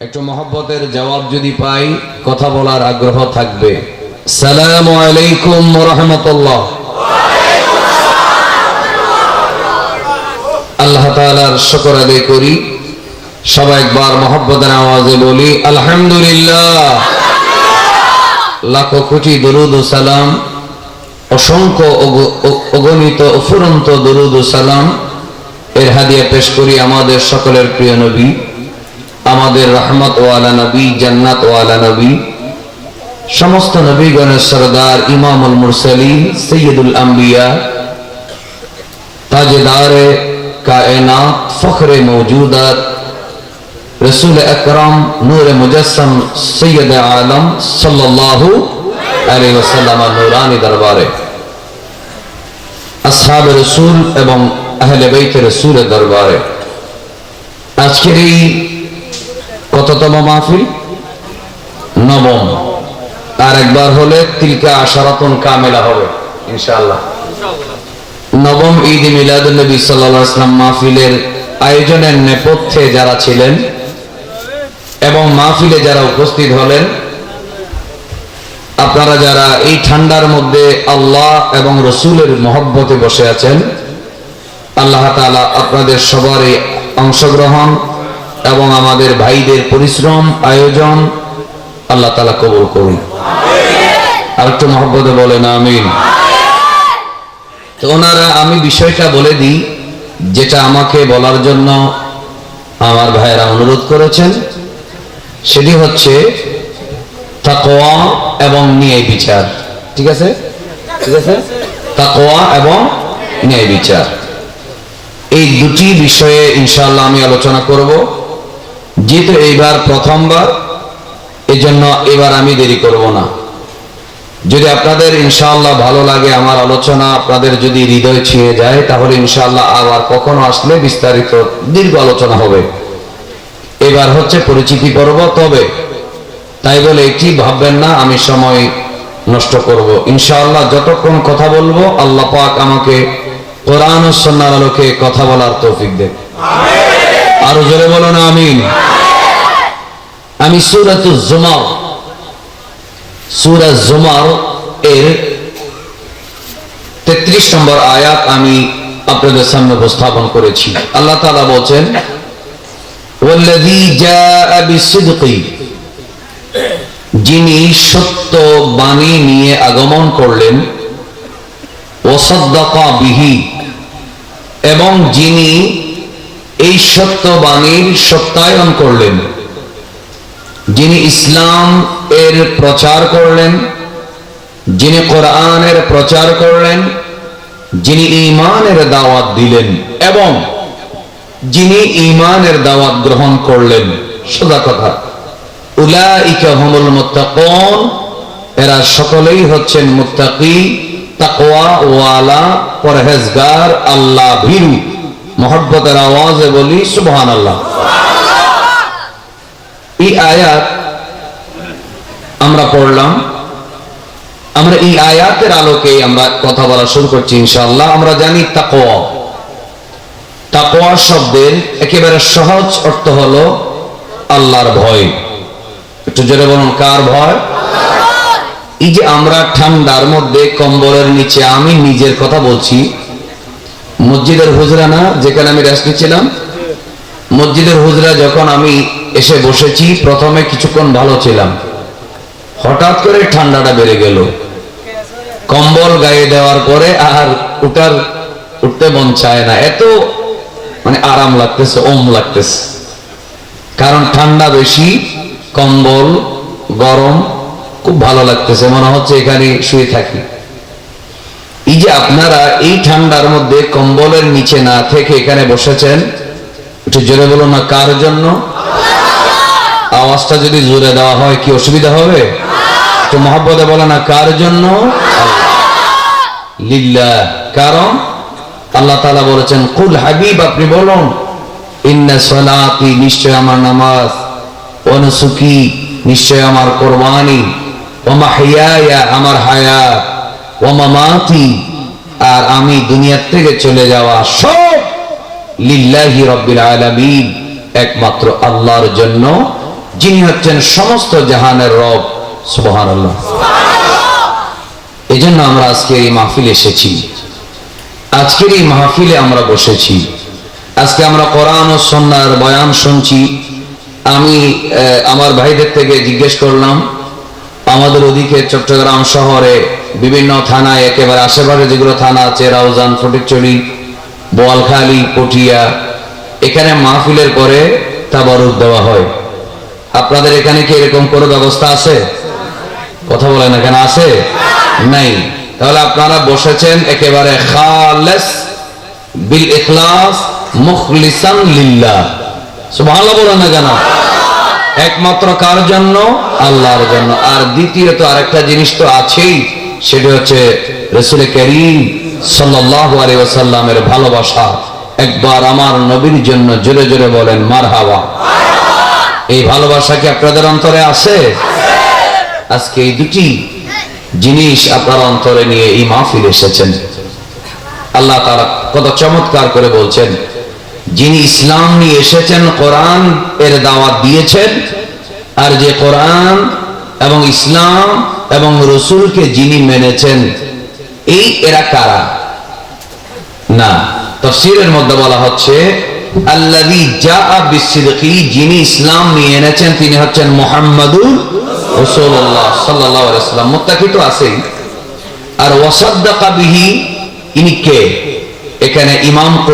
একটু মহব্বতের জবাব যদি পাই, কথা বলার আগ্রহ থাকবে। সালাম আলাইকুম রহমতুল্লাহ। আল্লাহ তাআলার শুকর আদায় করি। সবাই একবার মহব্বতের আওয়াজে বলি, আলহামদুলিল্লাহ। লাখো কোটি দরুদ সালাম, অসংখ্য অগ- অগণিত অফুরন্ত দরুদ সালাম এর হাদিয়া পেশ করি আমাদের সকলের প্রিয় নবী। আমাদের রহমত ওয়ালা নবী, জান্নাত ওয়ালা নবী, সমস্ত নবীগণের সরদার ইমামুল মুরসালিন, সৈয়দুল আম্বিয়া, তাজেদারে, কায়নাত, ফখরে মৌজুদাত, রসুল আকরম, নূর মুজসম, সৈয়দ আলম সাল্লাল্লাহু আলাইহি ওয়াসাল্লাম নূরানি দরবারে। আসহাব রসুল এবং আহলে বাইত রসুলের দরবারে। আজকের এই কততম মাহফিল? নবম। আর একবার হলে তিলকা আশারাতুন কামেলা হবে, ইনশাআল্লাহ। নবম ঈদ মিলাদুল নবী সাল্লাল্লাহু আলাইহি ওয়াসাল্লাম মাহফিলের আয়োজনের নেপথ্যে যারা ছিলেন এবং মাহফিলে যারা উপস্থিত হলেন, আপনারা যারা এই ঠান্ডার মধ্যে আল্লাহ এবং রসুলের মহব্বতে বসে আছেন, আল্লাহ তাআলা আপনাদের সবারই অংশগ্রহণ এবং আমাদের ভাইদের পরিশ্রম আয়োজন আল্লাহ তাআলা কবুল করুন। আর একটু মহব্বতে বলেন আমিন। তো ওনারা আমি বিষয়টা বলে দিই যেটা আমাকে বলার জন্য আমার ভাইয়েরা অনুরোধ করেছেন সেটি হচ্ছে তাকোয়া এবং ন্যায় বিচার। ঠিক আছে? ঠিক আছে? তাকোয়া এবং ন্যায় বিচার। এই দুটি বিষয়ে ইনশাল্লাহ আমি আলোচনা করব। যেহেতু এইবার প্রথমবার, এজন্য এবার আমি দেরি করব না। যদি আপনাদের ইনশাআল্লাহ ভালো লাগে আমার আলোচনা, আপনাদের যদি হৃদয় ছুঁয়ে যায়, তাহলে ইনশাআল্লাহ আবার কখনো আসলে বিস্তারিত দীর্ঘ আলোচনা হবে। এবার হচ্ছে পরিচিতি পর্ব, তবে তাই বলে এটি ভাববেন না, আমি সময় নষ্ট করব। ইনশাআল্লাহ যতক্ষণ কথা বলব, আল্লাহ পাক আমাকে কোরআন সন্ন্যার আলোকে কথা বলার তৌফিক দেব আরও জোরে বলো না, আমিন। আমি সুরাতুজ জুমার, সুরা জুমার এর তেত্রিশ নম্বর আয়াত আমি আপনাদের সামনে উপস্থাপন করেছি। আল্লাহ তাআলা বলছেন যিনি সত্য বাণী নিয়ে আগমন করলেন ওয়াসাদ্দাকা বিহি, এবং যিনি এই সত্য বাণীর সত্যায়ন করলেন। যিনি ইসলাম এর প্রচার করলেন, যিনি কোরআনের প্রচার করলেন, যিনি ইমানের দাওয়াত দিলেন এবং যিনি ইমানের দাওয়াত গ্রহণ করলেন। সোজা কথা এরা সকলেই হচ্ছেন মুত্তাকি আল্লাহ ভীরু। মহব্বতের আওয়াজে বলি, সুবহানাল্লাহ। এই আয়াত আমরা পড়লাম। আমরা এই আয়াতের আলোকে আমরা কথা বলা শুরু করছি, ইনশাআল্লাহ। আমরা জানি তাকওয়া। তাকওয়া শব্দের একেবারে সহজ অর্থ হলো আল্লাহর ভয়। একটু জোরে বলুন, কার ভয়? এই যে আমরা ঠান্ডার মধ্যে, কম্বলের নিচে, আমি নিজের কথা বলছি মসজিদের হুজরা না, যেখানে আমি রেস্ট নিচ্ছিলাম। মসজিদের হুজরা যখন আমি এসে বসেছি, প্রথমে কিছুক্ষণ ভালো ছিলাম। হঠাৎ করে ঠান্ডাটা বেড়ে গেল। কম্বল গায়ে দেওয়ার পরে আর উঠার, উঠতে মন চায় না। এত মানে আরাম লাগতেছে, ওম লাগতেছে। কারণ ঠান্ডা বেশি, কম্বল গরম, খুব ভালো লাগতেছে। মনে হচ্ছে এখানে শুয়ে থাকি। যে আপনারা এই ঠান্ডার মধ্যে কম্বলের নিচে না থেকে এখানে বসেছেন, একটু জোরে বলুন না, কার জন্য? আওয়াজটা যদি জোরে দেওয়া হয়, কি অসুবিধা হবে? একটু মহব্বতে বলে না, কার জন্য? লিল্লাহ। কারণ আল্লাহ তাআলা বলেছেন, কুল হাবিব, আপনি বলুন, ইন্না সলাতি নিশ্চয় আমার নামাজ অনুসুকি নিশ্চয় আমার কোরবানি ওমা হিয়ায়া আমার হায়াত। ওমা মাতি আর আমি দুনিয়ার থেকে চলে যাওয়া সব লিল্লাহি রব্বিল আলামিন, একমাত্র আল্লাহর জন্য, যিনি হচ্ছেন সমস্ত জাহানের রব। সুবহান আল্লাহ এই জন্য আমরা আজকে এই মাহফিলে এসেছি। আজকের এই মাহফিলে আমরা বসেছি। আজকে আমরা কোরআন ও সন্ন্যার বয়ান শুনছি। আমি আমার ভাইদের থেকে জিজ্ঞেস করলাম, আমাদের ওদিকে চট্টগ্রাম শহরে বিভিন্ন থানায়, একেবারে আশেপাশে যেগুলো থানা আছে, রাউজান, ফটিকচুরি, বোয়ালখালী, পটিয়া, এখানে মাহফিলের পরে তা তাবারুক দেওয়া হয়। আপনাদের এখানে কি এরকম কোনো ব্যবস্থা আছে? কথা বলেন এখানে আছে? নাই। তাহলে আপনারা বসেছেন একেবারে খালেস বিল ইখলাস মুখলিসান লিল্লাহ। সুবহানাল্লাহ বলেন না কেন? একমাত্র কার জন্য? আল্লাহর জন্য। আর দ্বিতীয়ত আরেকটা জিনিস তো আছেই। সেটা হচ্ছে রসুল করিম আলাইহি ভালোবাসা। একবার আমার নবীর জন্য জোরে জোরে বলেন, মারহাবা। এই ভালোবাসা কি আপনাদের অন্তরে আছে? আজকে এই দুটি জিনিস আপনার অন্তরে নিয়ে এই মাহফিল এসেছেন। আল্লাহ তারা কত চমৎকার করে বলছেন, যিনি ইসলাম নিয়ে এসেছেন, কোরআন এর দাওয়াত দিয়েছেন, আর যে কোরআন এবং ইসলাম এবং রসুলকে যিনি মেনেছেন, এই এরা কারা? না, তফসিরের মধ্যে বলা হচ্ছে যিনি ইসলাম নিয়ে এনেছেন, তিনি হচ্ছেন মুহাম্মাদুর তো আছেই। আর ইনি কে? এখানে ইমাম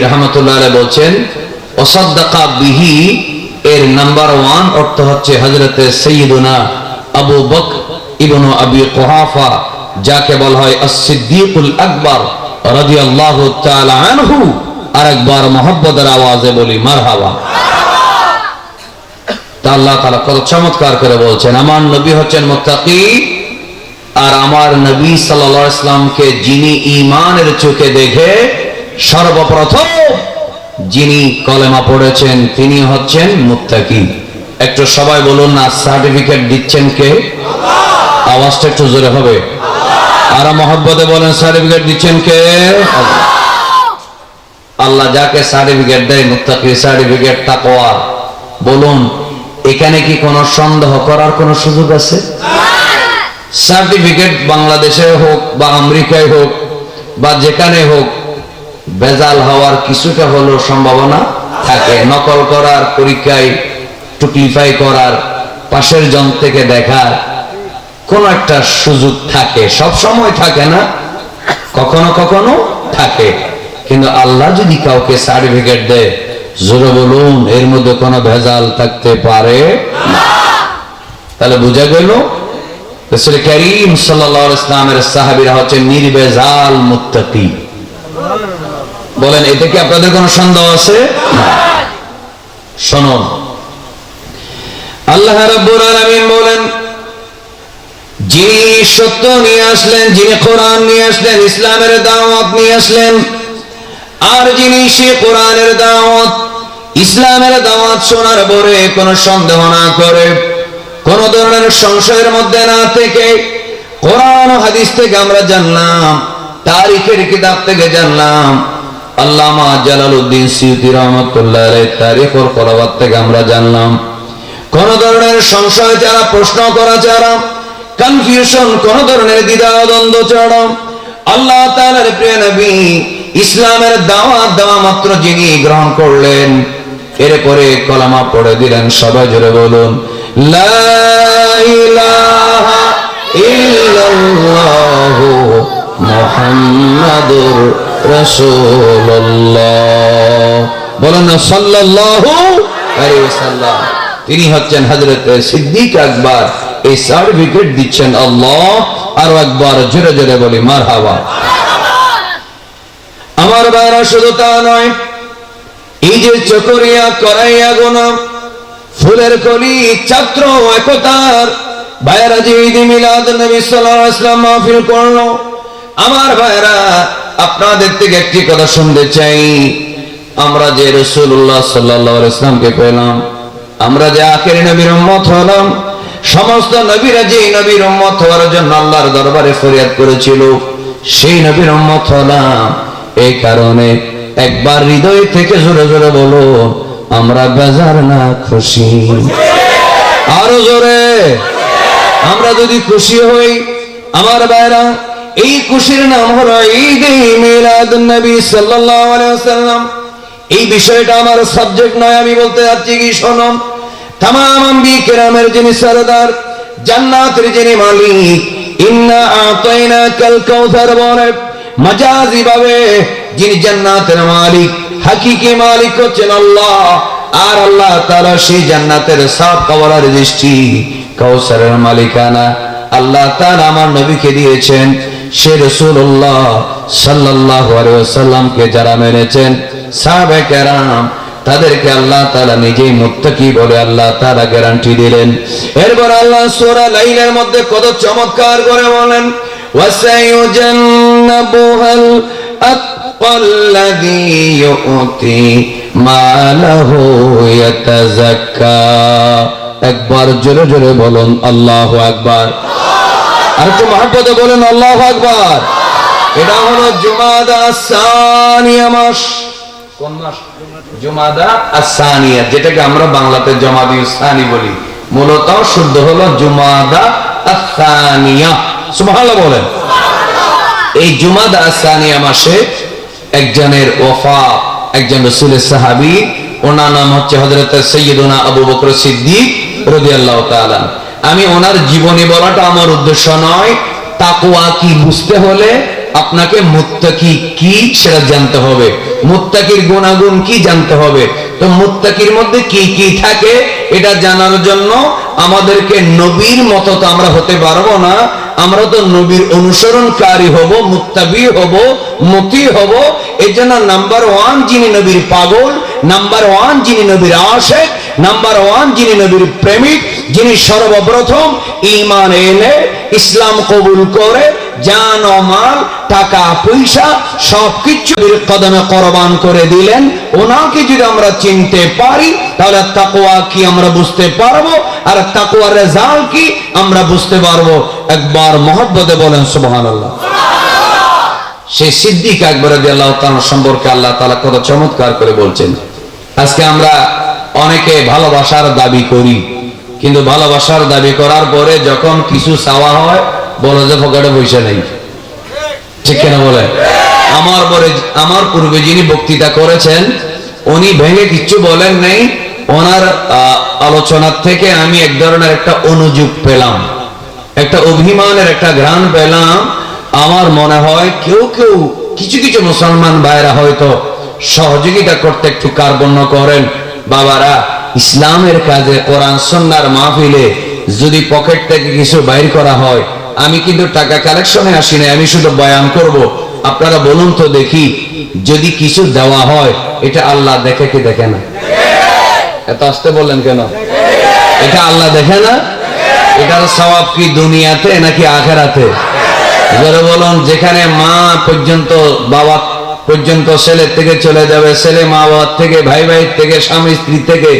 রাহমাতুল্লাহ বলছেন এর নাম্বার ওয়ান অর্থ হচ্ছে হযরতে সাইয়্যিদুনা আবু বকর ইবনু আবি কুহাফা, যাকে বলা হয় as-সিদ্দিকুল আকবর রাদিয়াল্লাহু তাআলা আনহু। আরেকবার মহব্বতের আওয়াজে বলি, মারহাবা। আল্লাহ কত চমৎকার করে বলছেন, আমার নবী হচ্ছেন মুত্তাকি, আর আমার নবী আলাইহি ইসলামকে যিনি ঈমানের চোখে দেখে সর্বপ্রথম যিনি কলেমা পড়েছেন, তিনি হচ্ছেন মুত্তাকি। একটু সবাই বলুন না সার্টিফিকেট দিচ্ছেন কে? আওয়াজটা একটু জোরে হবে। আর মহব্বতে বলেন, সার্টিফিকেট দিচ্ছেন কে? আল্লাহ। যাকে সার্টিফিকেট দেয় মুত্তাকি সার্টিফিকেট তাকওয়া। বলুন, এখানে কি কোনো সন্দেহ করার কোনো সুযোগ আছে? সার্টিফিকেট বাংলাদেশে হোক বা আমেরিকায় হোক বা যেখানে হোক বেজাল হওয়ার কিছুটা হলেও সম্ভাবনা থাকে। নকল করার, পরীক্ষায় টুকলিফাই করার, পাশের জন থেকে দেখার কোন একটা সুযোগ থাকে। সব সময় থাকে না, কখনো কখনো থাকে। কিন্তু আল্লাহ যদি কাউকে সার্টিফিকেট দেয়, জোরে বলুন, এর মধ্যে কোনো ভেজাল থাকতে পারে তাহলে বোঝা গেল করিম সাল্লাল্লাহু ইসলামের সাহাবীরা হচ্ছে নির্বেজাল মুত্তাকি। বলেন এতে কি আপনাদের কোনো সন্দেহ আছে। শুনুন আল্লাহ রাব্বুল আলামিন বলেন, যিনি সত্য নিয়ে আসলেন, যিনি কোরআন নিয়ে আসলেন, ইসলামের দাওয়াত নিয়ে আসলেন, আর যিনি সে কোরআনের দাওয়াত, ইসলামের দাওয়াত শোনার পরে কোনো সন্দেহ না করে, কোন ধরনের সংশয়ের মধ্যে না থেকে কোরআন হাদিস থেকে আমরা জানলাম, তারিখের কিতাব থেকে জানলাম আল্লামা জালালউদ্দিন সিউতি রহমতুল্লাহ তারিখুল করাবাত থেকে আমরা জানলাম, কোন ধরনের সংশয় যারা, প্রশ্ন করা যারা কনফিউশন কোন ধরনের দ্বিধা দ্বন্দ্ব ছাড়া আল্লাহ তাআলার প্রিয় নবী ইসলামের দাওয়াত দেওয়া মাত্র যিনি গ্রহণ করলেন, এরপরে কলামা পড়ে দিলেন, সবাই জোরে বলুন, লা ইলাহা ইল্লাল্লাহু মুহাম্মাদুর ওয়াসাল্লাম। তিনি হচ্ছেন হযরত সিদ্দিক আকবর। এই সার্টিফিকেট দিচ্ছেন আল্লাহ। আর একবার জোরে জোরে বলি, মারহাবা। আমার বাইরা শুধু তা নয়, এই যে চকরিয়া, করাইয়া গোনা, ফুলের কলি, ছাত্র একতার, ভাইরা যে ঈদ মিলাদ নবী সাল্লাল্লাহু আলাইহি ওয়াসাল্লাম মাহফিল করল আমার ভাইরা আপনাদের থেকে একটি কথা শুনতে চাই। আমরা যে রাসূলুল্লাহ সাল্লাল্লাহু আলাইহি ওয়াসাল্লামকে পেলাম, আমরা যে আখেরি নবীর উম্মত হলাম, সমস্ত নবীরা যে নবীর উম্মত হওয়ার জন্য আল্লাহর দরবারে ফরিয়াদ করেছিল, সেই নবীর উম্মত হলাম। এই কারণে একবার হৃদয় থেকে জোরে জোরে বলো, আমরা বেজার না খুশি? আরও জোরে। আমরা যদি খুশি হই, আমার বাইরা এই খুশির নাম হলো ঈদ মিলাদ নবী সাল্লাল্লাহু আলাইহি ওয়াসাল্লাম। এই বিষয়টা আমার সাবজেক্ট নয়, আমি বলতে যাচ্ছি কি, শোনো। তাম আম্বি কেরামের যিনি সরদার, জান্নাতের যিনি মালিক, ইন্না আতাইনা মালিক, হাকিকি আল্লাহ। আর আল্লাহ তারা সেই জান্নাতের সব কবলার দৃষ্টি কৌসারের মালিকানা। আল্লাহ তার আমার নবীকে দিয়েছেন। সে রসুল্লাহ সাল্লাহ সাল্লামকে যারা মেনেছেন সাহাবে কেরাম, তাদেরকে আল্লাহ তারা নিজেই মুক্তি বলে আল্লাহ তারা গ্যারান্টি দিলেন। এরপর আল্লাহ সোরা লাইনের মধ্যে কত চমৎকার করে বলেন একবার জোরে জোরে বলুন, আল্লাহ আকবার। আর একটু বলুন, আল্লাহ আকবার। এটা হলো জুমাদা সানিয়া মাস। কোন মাস? জুমাদা আসানিয়া, যেটাকে আমরা বাংলাতে জমাদি সানি বলি। মূলত শুদ্ধ হলো জুমাদা আসানিয়া। সুবহানাল্লাহ বলেন। এই জুমাদা আসানিয়া মাসে একজনের ওফা, একজন রসুলের সাহাবী, ওনার নাম হচ্ছে হযরত সৈয়দনা আবু বকর সিদ্দিক রাদিয়াল্লাহু তাআলা। আমি ওনার জীবনী বলাটা আমার উদ্দেশ্য নয়। তাকওয়া কি বুঝতে হলে আপনাকে মুত্তাকি কি সেটা জানতে হবে। মুত্তাকির গুণাগুণ কি জানতে হবে। তো মুত্তাকির মধ্যে কি কি থাকে এটা জানার জন্য আমাদেরকে নবীর মতো তো আমরা হতে পারব না। আমরা তো নবীর অনুসরণকারী হব, মুত্তাবি হব, মতি হব। এই জন্য নাম্বার ওয়ান যিনি নবীর পাগল নাম্বার ওয়ান যিনি নবীর আশেক নাম্বার ওয়ান যিনি নবীর প্রেমিক যিনি সর্বপ্রথম ইমান এনে ইসলাম কবুল করে ও মাল, টাকা, পয়সা, সবকিছু কদমে কোরবান করে দিলেন। ওনাকে যদি আমরা চিনতে পারি, তাহলে তাকওয়া কি আমরা বুঝতে পারব? আর তাকওয়ার রেজাল্ট কি আমরা বুঝতে পারব? একবার মহব্বতে বলেন, সুবহানাল্লাহ। সেই সিদ্দিক একবার আল্লাহ সম্পর্কে আল্লাহ তালা কত চমৎকার করে বলছেন। আজকে আমরা অনেকে ভালোবাসার দাবি করি। কিন্তু ভালোবাসার দাবি করার পরে যখন কিছু চাওয়া হয়, বলো যে পকেটে পয়সা নেই। ঠিক কেন বলে? আমার পরে, আমার পূর্বে যিনি বক্তৃতা করেছেন, উনি ভেঙে কিচ্ছু বলেন নেই। ওনার আলোচনার থেকে আমি এক ধরনের একটা অনুযোগ পেলাম। একটা অভিমানের একটা ঘ্রাণ পেলাম। আমার মনে হয় কেউ কেউ, কিছু কিছু মুসলমান ভাইরা হয়তো সহযোগিতা করতে একটু কার্বন্য করেন। বাবারা ইসলামের কাজে, কোরআন সন্ন্যার মাহফিলে যদি পকেট থেকে কিছু বাইর করা হয়, আমি কিন্তু টাকা কালেকশনে আসি না আমি শুধু বয়ান করব। আপনারা বলুন তো দেখি, যদি কিছু দেওয়া হয়, এটা আল্লাহ দেখে কি দেখে না? এত আসতে বললেন কেন? এটা আল্লাহ দেখে না? এটার সবাব কি দুনিয়াতে নাকি আখেরাতে? বলুন, যেখানে মা পর্যন্ত বাবা পর্যন্ত ছেলের থেকে চলে যাবে। ছেলে মা বাবার থেকে, ভাই ভাই থেকে, স্বামী স্ত্রী থেকে,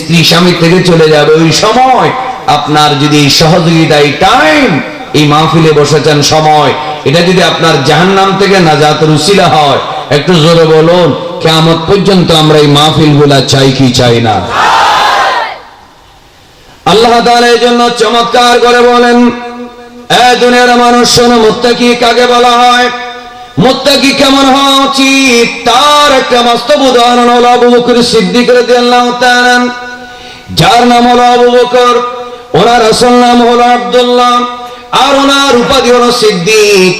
স্ত্রী স্বামী থেকে চলে যাবে। ওই সময় আপনার যদি সহযোগিতা টাইম এই মাহফিলে বসেছেন সময়, এটা যদি আপনার জাহান্নাম থেকে না নাজাতের উসিলা হয়, একটু জোরে বলুন কেমন পর্যন্ত আমরা এই মাহফিলগুলা চাই কি চাই না? আল্লাহ তাআলা এই জন্য চমৎকার করে বলেন, এ দুনিয়ার মানুষ শোনো, মুত্তাকি কাকে বলা হয়? মুত্তাকি কেমন হওয়া উচিত? তার একটা বাস্তব উদাহরণ হলো আবু বকর সিদ্দিক রাদিয়াল্লাহু যার নাম হলো আবু বকর, ওনার আসল নাম হলো আব্দুল্লাহ, আর ওনার উপাধি হলো সিদ্দিক,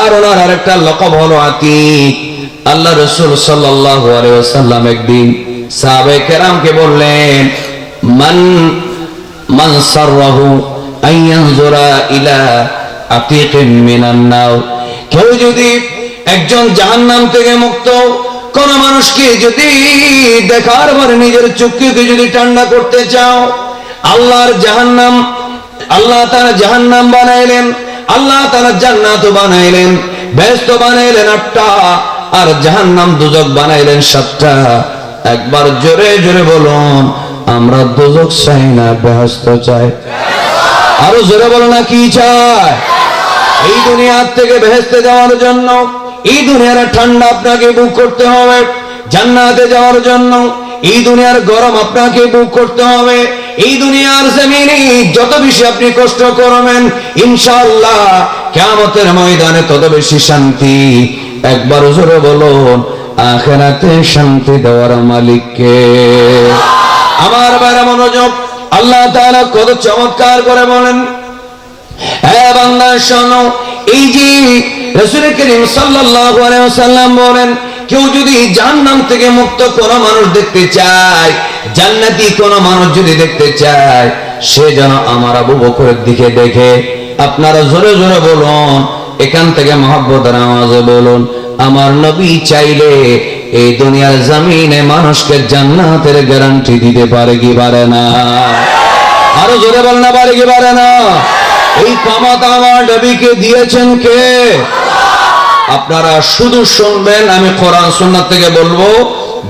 আর ওনার আরেকটা লকব হলো আতিক। আল্লাহ রসুল সাল্লাল্লাহু আলাইহি ওয়াসাল্লাম একদিন সাহাবে কেরামকে বললেন, মান মান সাররাহু আন ইয়ানজুরা ইলা আতিকিন মিনান নার? কেউ যদি একজন জাহান্নাম থেকে মুক্ত। কোন মানুষকে যদি দেখার পরে নিজের চোখকে যদি ঠান্ডা করতে চাও, আল্লাহর জাহান্নাম, আল্লাহ তারা জাহান্নাম বানাইলেন, আল্লাহ তারা জান্নাত বানাইলেন, ব্যস্ত বানাইলেন আটটা, আর জাহান্নাম দুজক বানাইলেন সাতটা। একবার জোরে জোরে বলুন, আমরা দুজক চাই না, ব্যস্ত চাই। আরও জোরে বলো না, কি চায় এই দুনিয়ার থেকে বেহেস্তে যাওয়ার জন্য এই দুনিয়ার ঠান্ডা আপনাকে বুক করতে হবে। জান্নাতে যাওয়ার জন্য এই দুনিয়ার গরম আপনাকে বুক করতে হবে। এই দুনিয়ার জমিনে যত বেশি আপনি কষ্ট করবেন, ইনশাআল্লাহ কিয়ামতের ময়দানে তত বেশি শান্তি। একবার জোরে বলুন, আখেরাতে শান্তি দেওয়ার মালিককে। আমার বাইরে মনোযোগ, আল্লাহ তাআলা কত চমৎকার করে বলেন। হ্যাঁ বাংলা শোনো, এই যে রসুল করিম সাল্লাল্লাহু আলাইহি ওয়াসাল্লাম বলেন, কেউ যদি জাহান্নাম থেকে মুক্ত কোন মানুষ দেখতে চায়, জান্নাতি কোন মানুষ যদি দেখতে চায়, সে যেন আমার আবু বকরের দিকে দেখে। আপনারা জোরে জোরে বলুন, এখান থেকে মহব্বতের আওয়াজে বলুন, আমার নবী চাইলে এই দুনিয়ার জমিনে মানুষকে জান্নাতের গ্যারান্টি দিতে পারে কি পারে না? আরও জোরে বল না, পারে কি পারে না? এই ক্ষমতা আমার নবীকে দিয়েছেন কে? আপনারা শুধু শুনবেন, আমি কোরআন, সুন্নাত থেকে বলব,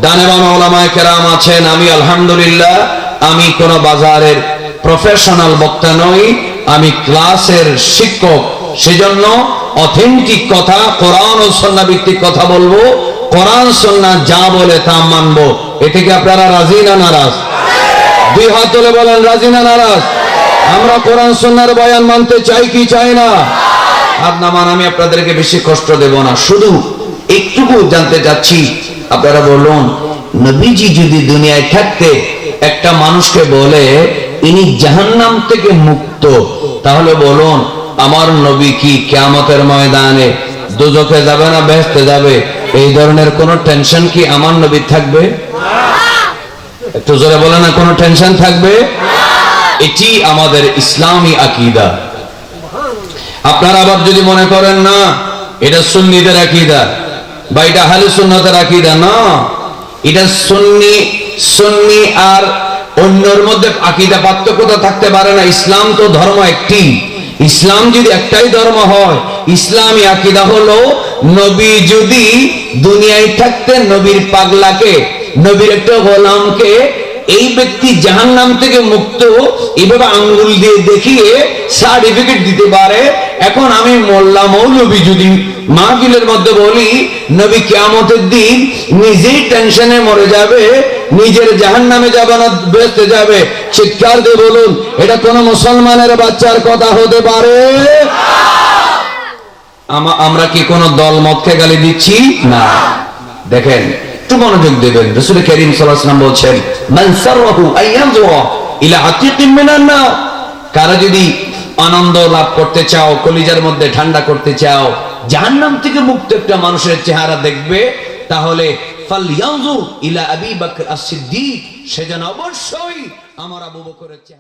ডানে বামে ওলামায়ে কেরাম আছেন, আমি আলহামদুলিল্লাহ, আমি কোন বাজারের প্রফেশনাল বক্তা নই, আমি ক্লাসের শিক্ষক, সেজন্য অথেন্টিক কথা, কোরআন ও সন্না ভিত্তিক কথা বলব, কোরআন সন্না যা বলে তা মানবো। এ থেকে আপনারা রাজি না নারাজ? দুই হাত তুলে বলেন, রাজি না নারাজ? আমরা কোরআন সন্ন্যার বয়ান মানতে চাই কি চাই না? হাত নামান আমি আপনাদেরকে বেশি কষ্ট দেব না। শুধু একটুকু জানতে চাচ্ছি। আপনারা বলুন, নবীজি যদি দুনিয়ায় থাকতে একটা মানুষকে বলে, ইনি জাহান্নাম থেকে মুক্ত তাহলে বলুন, আমার নবী কি কেয়ামতের ময়দানে দুজকে যাবে না বেহেস্তে যাবে? এই ধরনের কোন টেনশন কি আমার নবীর থাকবে? একটু জোরে বলে না, কোনো টেনশন থাকবে? এটি আমাদের ইসলামী আকিদা। আপনারা আবার যদি মনে করেন না, এটা সুন্নিদের আকিদা, বা এটা হালে সুন্নতের আকিদা, না। এটা সুন্নি সুন্নি আর অন্যর মধ্যে আকিদা পার্থক্যতা থাকতে পারে না। ইসলাম তো ধর্ম একটি। ইসলাম যদি একটাই ধর্ম হয়, ইসলামী আকিদা হলো নবী যদি দুনিয়ায় থাকতে নবীর পাগলাকে, নবীর একটা গোলামকে এই ব্যক্তি জাহান্নাম থেকে মুক্ত, এভাবে আঙ্গুল দিয়ে দেখিয়ে সার্টিফিকেট দিতে পারে এখন আমি মোল্লা মৌলবী যদি মাহফিলের মধ্যে বলি, নবী কিয়ামতের দিন নিজেই টেনশনে মরে যাবে, নিজের জাহান্নামে যাবে না বেসতে যাবে। চিৎকার দিয়ে বলুন, এটা কোন মুসলমানের বাচ্চার কথা হতে পারে? আমরা কি কোন দল মতকে গালি দিচ্ছি? না। দেখেন, একটু মনোযোগ দেবেন। রসুল করিম সাল্লাল্লাহু বলছেন ইলা আতিকিন মিনান নার। কারা যদি আনন্দ লাভ করতে চাও, কলিজার মধ্যে ঠান্ডা করতে চাও, জাহান্নাম থেকে মুক্ত একটা মানুষের চেহারা দেখবে, তাহলে ইলা আবি সে যেন অবশ্যই আমার আবু বকরের চেহারা